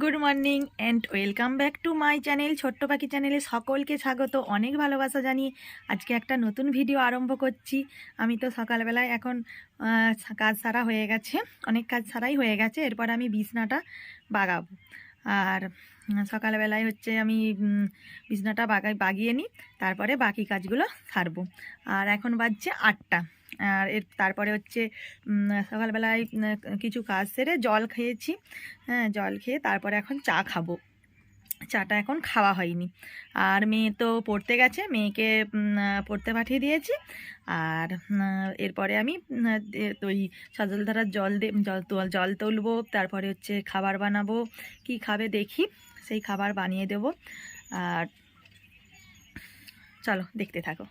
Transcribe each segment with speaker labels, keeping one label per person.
Speaker 1: Good morning and welcome back to my channel, ছোট্ট পাখি চ্যানেলে সকলকে স্বাগত। অনেক ভালোবাসা জানিয়ে আজকে একটা নতুন ভিডিও আরম্ভ করছি। আমি তো সকালবেলায় এখন কাজ সারা হয়ে গেছে, অনেক কাজ সারাই হয়ে গেছে, এরপর আমি বিছনাটা বাগাবো। আর সকালবেলায় হচ্ছে আমি বিছনাটা বাগাই, বাগিয়ে নিই, তারপরে বাকি কাজগুলো সারবো। আর এখন বাজছে আটটা। আর এর তারপরে হচ্ছে সকালবেলায় কিছু কাজ সেরে জল খেয়েছি। হ্যাঁ জল খেয়ে তারপরে এখন চা খাব। চাটা এখন খাওয়া হয়নি। আর মেয়ে তো পড়তে গেছে, মেয়েকে পড়তে পাঠিয়ে দিয়েছি। আর এরপরে আমি ওই সজলধারার জল দে, জল জল তুলবো, তারপরে হচ্ছে খাবার বানাবো। কি খাবে দেখি, সেই খাবার বানিয়ে দেবো। আর চলো, দেখতে থাকো।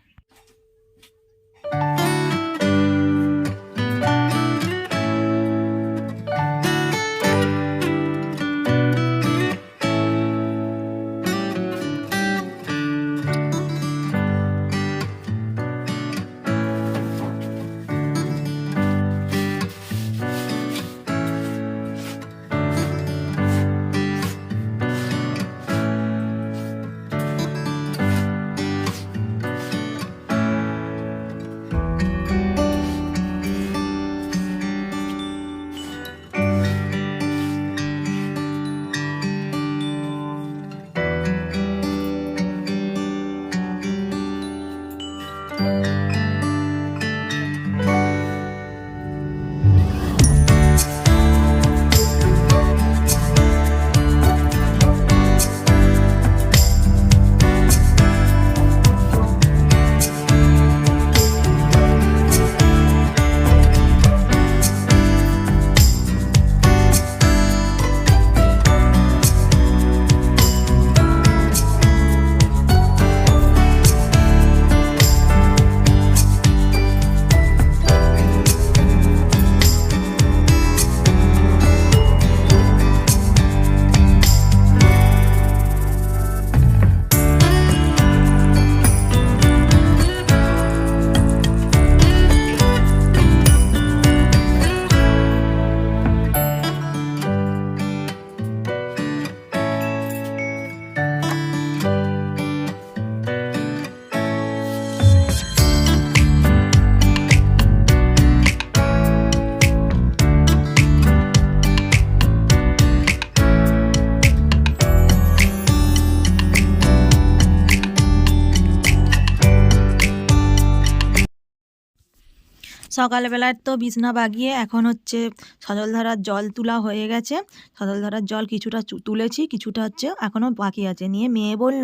Speaker 1: সকালবেলার তো বিছনা বাগিয়ে এখন হচ্ছে সজলধারার জল তোলা হয়ে গেছে। সজলধারার জল কিছুটা তুলেছি, কিছুটা হচ্ছে এখনও বাকি আছে। নিয়ে মেয়ে বলল,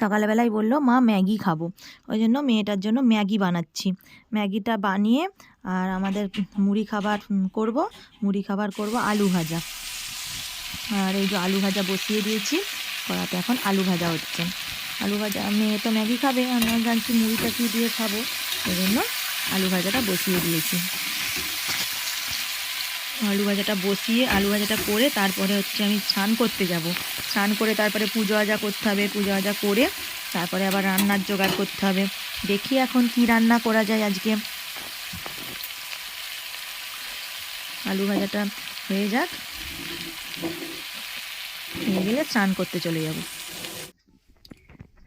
Speaker 1: সকালবেলায় বলল, মা, ম্যাগি খাব। ওই জন্য মেয়েটার জন্য ম্যাগি বানাচ্ছি। ম্যাগিটা বানিয়ে আর আমাদের মুড়ি খাবার করব, মুড়ি খাবার করব আলু ভাজা। আর এই যে আলু ভাজা বসিয়ে দিয়েছি, কড়াতে এখন আলু ভাজা হচ্ছে। আলু ভাজা, মেয়ে তো ম্যাগি খাবে আমি জানছি মুড়িটা কি দিয়ে খাব ওই জন্য আলু ভাজাটা বসিয়ে দিয়েছি। আলু ভাজাটা বসিয়ে, আলু ভাজাটা করে তারপরে হচ্ছে আমি স্নান করতে যাব। স্নান করে তারপরে পুজো আজা করতে হবে, পুজো আজা করে তারপরে আবার রান্নার জোগাড় করতে হবে। দেখি এখন কি রান্না করা যায় আজকে। আলু ভাজাটা হয়ে যাক। হয়ে গেলে স্নান করতে চলে যাব।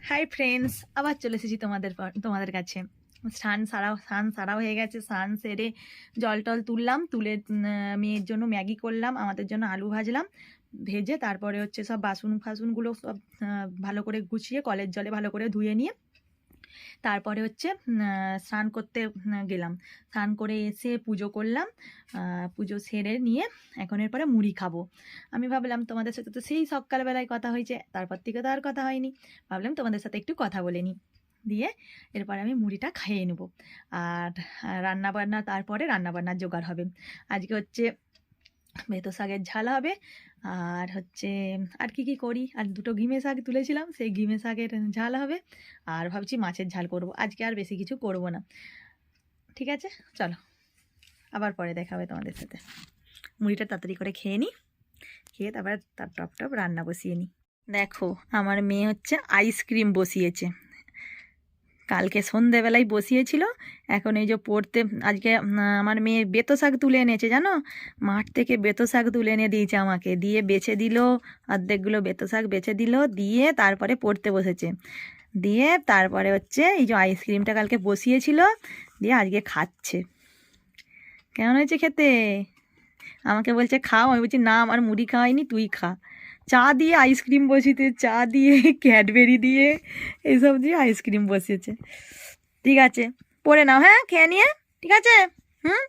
Speaker 1: হাই ফ্রেন্ডস আবার চলে এসেছি তোমাদের তোমাদের কাছে। স্নান সারা স্নান সারা হয়ে গেছে, স্নান সেরে জল টল তুললাম, তুলে মেয়ের জন্য ম্যাগি করলাম, আমাদের জন্য আলু ভাজলাম, ভেজে তারপরে হচ্ছে সব বাসন ফাসনগুলো সব ভালো করে গুছিয়ে কলের জলে ভালো করে ধুয়ে নিয়ে তারপরে হচ্ছে স্নান করতে গেলাম। স্নান করে এসে পুজো করলাম পুজো সেরে নিয়ে এখন এরপরে মুড়ি খাব। আমি ভাবলাম তোমাদের সাথে তো সেই সকালবেলায় কথা হয়েছে, তারপর থেকে তো আর কথা হয়নি। ভাবলাম তোমাদের সাথে একটু কথা বলে নিই। দিয়ে এরপর আমি মুড়িটা খাইয়ে নেব। আর রান্না বান্না তারপরে রান্না বান্নার জোগাড় হবে। আজকে হচ্ছে বেতো শাকের ঝাল হবে। আর হচ্ছে, আর কি কি করি? আর দুটো ঘিমে শাক তুলেছিলাম, সেই ঘিমে শাকের ঝাল হবে। আর ভাবছি মাছের ঝাল করব। আজকে আর বেশি কিছু করব না। ঠিক আছে? চলো। আবার পরে দেখা হবে তোমাদের সাথে। মুড়িটা তাড়াতাড়ি করে খেয়ে নিই খেয়ে তারপরে তার টপ টপ রান্না বসিয়ে নিই দেখো, আমার মেয়ে হচ্ছে আইসক্রিম বসিয়েছে। কালকে সন্ধেবেলায় বসিয়েছিল। এখন এই যে পড়তে, আজকে আমার মেয়ে বেতো শাক তুলে এনেছে, জানো? মাঠ থেকে বেতো শাক তুলে এনে দিয়েছে আমাকে। দিয়ে বেছে দিল, অর্ধেকগুলো বেতো শাক বেছে দিল, দিয়ে তারপরে পড়তে বসেছে। দিয়ে তারপরে হচ্ছে এই যে আইসক্রিমটা কালকে বসিয়েছিল, দিয়ে আজকে খাচ্ছে। কেমন হয়েছে খেতে? আমাকে বলছে, খাও। আমি বলছি, না, আমার মুড়ি খাওয়াইনি তুই খা। চা দিয়ে আইসক্রিম বসিতে চা দিয়ে ক্যাডবেরি দিয়ে এইসব দিয়ে আইসক্রিম বসিয়েছে। ঠিক আছে, পরে নাও হ্যাঁ খেয়ে নিয়ে, ঠিক আছে? হুম?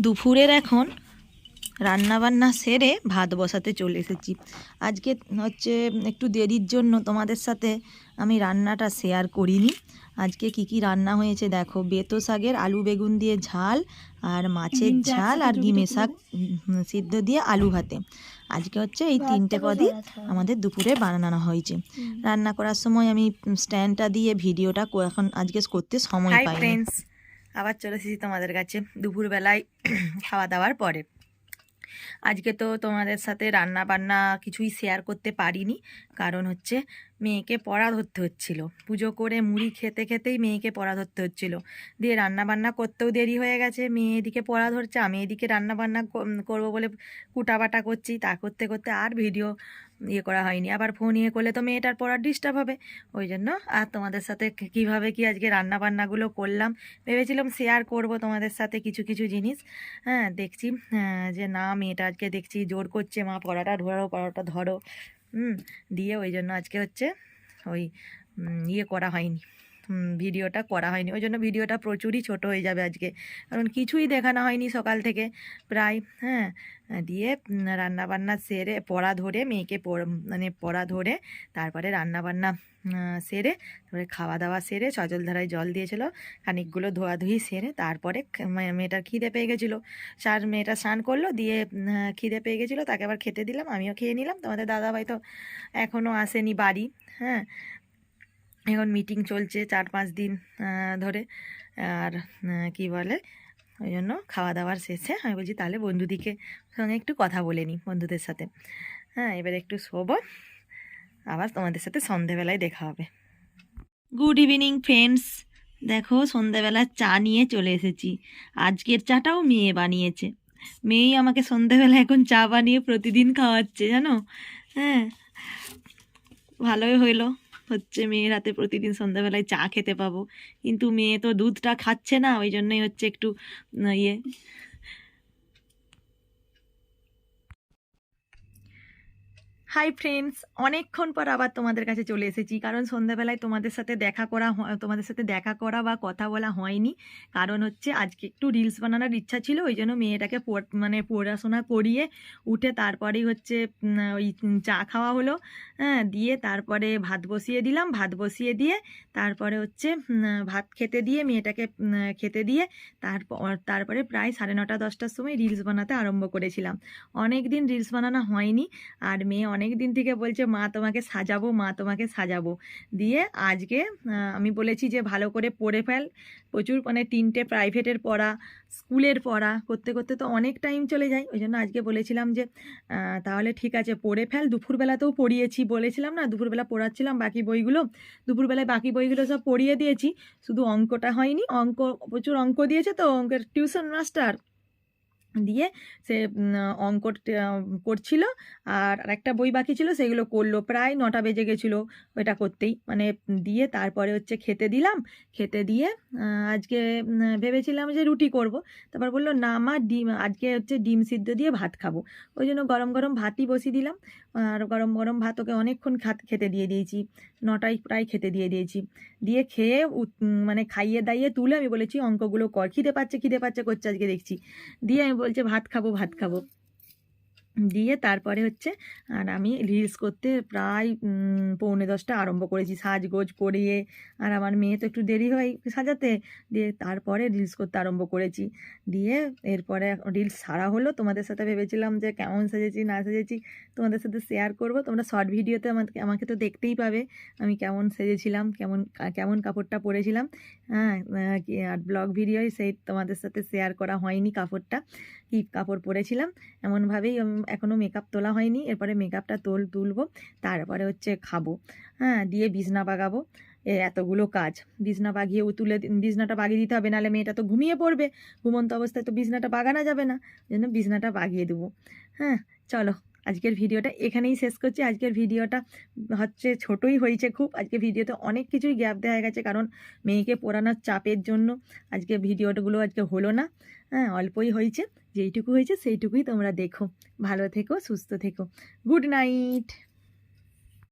Speaker 1: দুপুরের এখন রান্না বান্না সেরে ভাত বসাতে চলে এসেছি। আজকে হচ্ছে একটু দেরির জন্য তোমাদের সাথে আমি রান্নাটা শেয়ার করিনি। আজকে কি কি রান্না হয়েছে দেখো। বেতো শাকের আলু বেগুন দিয়ে ঝাল আর মাছের ঝাল আর
Speaker 2: ডুবিয়ে
Speaker 1: শাক সিদ্ধ দিয়ে আলু ভাতে। আজকে হচ্ছে এই তিনটে পদই আমাদের দুপুরে বানানো হয়েছে। রান্না করার সময় আমি স্ট্যান্ডটা দিয়ে ভিডিওটা কো- এখন আজকে করতে সময় পাই ফ্রেন্ডস আবার চলে এসেছি তোমাদের কাছে দুপুরবেলায় খাওয়া দাওয়ার পরে। আজকে তো তোমাদের সাথে রান্না বান্না কিছুই শেয়ার করতে পারিনি। কারণ হচ্ছে মেয়েকে পড়া ধরতে হচ্ছিল। পুজো করে মুড়ি খেতে খেতেই মেয়েকে পড়া ধরতে হচ্ছিল। দিয়ে রান্না বান্না করতেও দেরি হয়ে গেছে। মেয়ে এদিকে পড়া ধরছে, আমি এদিকে রান্না বান্না করব বলে কুটাবাটা করছি। তা করতে করতে আর ভিডিও ইয়ে করা হয়নি। আবার ফোন ইয়ে করলে তো মেয়েটার পড়ার ডিস্টার্ব হবে। ওই জন্য আর তোমাদের সাথে কীভাবে কি আজকে রান্না বান্নাগুলো করলাম? ভেবেছিলাম শেয়ার করব তোমাদের সাথে কিছু কিছু জিনিস। হ্যাঁ দেখছি হ্যাঁ, যে না মেয়েটা আজকে দেখছি জোর করছে মা পড়াটা ধরো পড়াটা ধরো। হুম দিয়ে ওই জন্য আজকে হচ্ছে ওই ইয়ে করা হয়নি। ভিডিওটা করা হয়নি। ওই জন্য ভিডিওটা প্রচুরই ছোট হয়ে যাবে আজকে। কারণ কিছুই দেখানো হয়নি সকাল থেকে। প্রায় হ্যাঁ দিয়ে উম, রান্না বান্না সেরে পড়া ধরে মেয়েকে মানে পড়া ধরে তারপরে রান্না বান্না সেরে তারপরে খাওয়া দাওয়া সেরে সজল ধারায় জল দিয়েছিল খানিকগুলো ধোয়াধুয়ি সেরে তারপরে মেয়েটার খিদে পেয়ে গেছিল। সার মেয়েটা স্নান করল দিয়ে খিদে পেয়ে গেছিল তাকে আবার খেতে দিলাম আমিও খেয়ে নিলাম। তোমাদের দাদাভাই তো এখনও আসেনি বাড়ি হ্যাঁ এখন মিটিং চলছে চার পাঁচ দিন ধরে। আর কি বলে? ওই জন্য খাওয়া দাওয়ার শেষে আমি বলছি, তাহলে বন্ধুদিকে সঙ্গে একটু কথা বলে নিই বন্ধুদের সাথে। হ্যাঁ এবার একটু শোবো। আবার তোমাদের সাথে সন্ধেবেলায় দেখা হবে। গুড ইভিনিং ফ্রেন্ডস দেখো, সন্ধেবেলা চা নিয়ে চলে এসেছি। আজকের চাটাও মেয়ে বানিয়েছে। মেয়েই আমাকে সন্ধেবেলা এখন চা বানিয়ে প্রতিদিন খাওয়াচ্ছে, জানো? হ্যাঁ ভালোই হইল। হচ্ছে মেয়ে রাতে প্রতিদিন সন্ধ্যাবেলায় চা খেতে পাবো। কিন্তু মেয়ে তো দুধটা খাচ্ছে না, ওই জন্যই হচ্ছে একটু ইয়ে। হাই ফ্রেন্ডস অনেকক্ষণ পর আবার তোমাদের কাছে চলে এসেছি। কারণ সন্ধ্যাবেলায় তোমাদের সাথে দেখা করা তোমাদের সাথে দেখা করা বা কথা বলা হয়নি। কারণ হচ্ছে আজকে একটু রিলস বানানোর ইচ্ছা ছিল, ওই জন্য মেয়েটাকে মানে পড়াশোনা করিয়ে উঠে তারপরেই হচ্ছে ওই চা খাওয়া হলো। হ্যাঁ দিয়ে তারপরে ভাত বসিয়ে দিলাম। ভাত বসিয়ে দিয়ে তারপরে হচ্ছে ভাত খেতে দিয়ে মেয়েটাকে খেতে দিয়ে তারপর, তারপরে প্রায় সাড়ে নটা, দশটার সময় রিলস বানাতে আরম্ভ করেছিলাম। অনেক দিন রিলস বানানো হয়নি। আর মেয়ে অনেক দিন থেকে বলছে, মা, তোমাকে সাজাবো, মা, তোমাকে সাজাবো। দিয়ে আজকে আমি বলেছি যে, ভালো করে পড়ে ফেল। প্রচুর মানে তিনটে প্রাইভেটের পড়া স্কুলের পড়া, করতে করতে তো অনেক টাইম চলে যায়। ওই জন্য আজকে বলেছিলাম যে তাহলে ঠিক আছে, পড়ে ফেল। দুপুরবেলাতেও পড়িয়েছি, বলেছিলাম না, দুপুরবেলা পড়াচ্ছিলাম বাকি বইগুলো। দুপুরবেলায় বাকি বইগুলো সব পড়িয়ে দিয়েছি। শুধু অঙ্কটা হয়নি, অঙ্ক, প্রচুর অঙ্ক দিয়েছে তো, অঙ্কের টিউশন মাস্টার দিয়ে সে অঙ্ক করছিল। আর একটা বই বাকি ছিল, সেগুলো করল। প্রায় নটা বেজে গেছিল ওইটা করতেই। মানে দিয়ে তারপরে হচ্ছে খেতে দিলাম। খেতে দিয়ে আজকে ভেবেছিলাম যে রুটি করব। তারপর বলল, না মা, ডিম, আজকে হচ্ছে ডিম সিদ্ধ দিয়ে ভাত খাব। ওই জন্য গরম গরম ভাতই বসিয়ে দিলাম। আর গরম গরম ভাত ওকে অনেকক্ষণ খাত দিয়ে দিয়েছি। নটায় প্রায় খেতে দিয়ে দিয়েছি। দিয়ে খেয়ে মানে খাইয়ে দাইয়ে তুলে আমি বলেছি, অঙ্কগুলো কর। খিদে পাচ্ছে খিদে পাচ্ছে, করছে আজকে দেখছি। দিয়ে আমি বলছে ভাত খাব ভাত খাব। দিয়ে তারপরে হচ্ছে, আর আমি রিলস করতে প্রায় পৌনে দশটা আরম্ভ করেছি। সাজগোজ করিয়ে, আর আমার মেয়ে তো একটু দেরি হয় সাজাতে, দিয়ে তারপরে রিলস করতে আরম্ভ করেছি। দিয়ে এরপরে রিলস সারা হলো। তোমাদের সাথে ভেবেছিলাম যে কেমন সেজেছি, না সেজেছি, তোমাদের সাথে শেয়ার করব। তোমরা শর্ট ভিডিওতে আমাকে আমাকে তো দেখতেই পাবে আমি কেমন সেজেছিলাম, কেমন কেমন কাপড়টা পরেছিলাম। হ্যাঁ আর ব্লগ ভিডিওই সেই তোমাদের সাথে শেয়ার করা হয়নি কাপড়টা। কি কাপড় পরেছিলাম? এমনভাবেই এখনও মেকআপ তোলা হয়নি, এরপরে মেকআপটা তোল, তুলবো, তারপরে হচ্ছে খাব। হ্যাঁ দিয়ে বিছনা বাগাবো। এতগুলো কাজ। বিছনা বাগিয়ে ও তুলে বিছনাটা বাগিয়ে দিতে হবে, নাহলে মেয়েটা তো ঘুমিয়ে পড়বে। ঘুমন্ত অবস্থায় তো বিছনাটা বাগানো যাবে না। জন্য বিছনাটা বাগিয়ে দেবো। হ্যাঁ চলো। আজকের ভিডিওটা এখানেই শেষ করছি। আজকের ভিডিওটা হচ্ছে ছোটই হয়েছে খুব। আজকে ভিডিওতে অনেক কিছুই গ্যাপ দেখা গেছে কারণ মেয়েকে পড়ানোর চাপের জন্য আজকে ভিডিওগুলো আজকে হলো না। হ্যাঁ অল্পই হয়েছে। যেইটুকু হয়েছে সেইটুকুই তোমরা দেখো। ভালো থেকো, সুস্থ থেকো। Good night!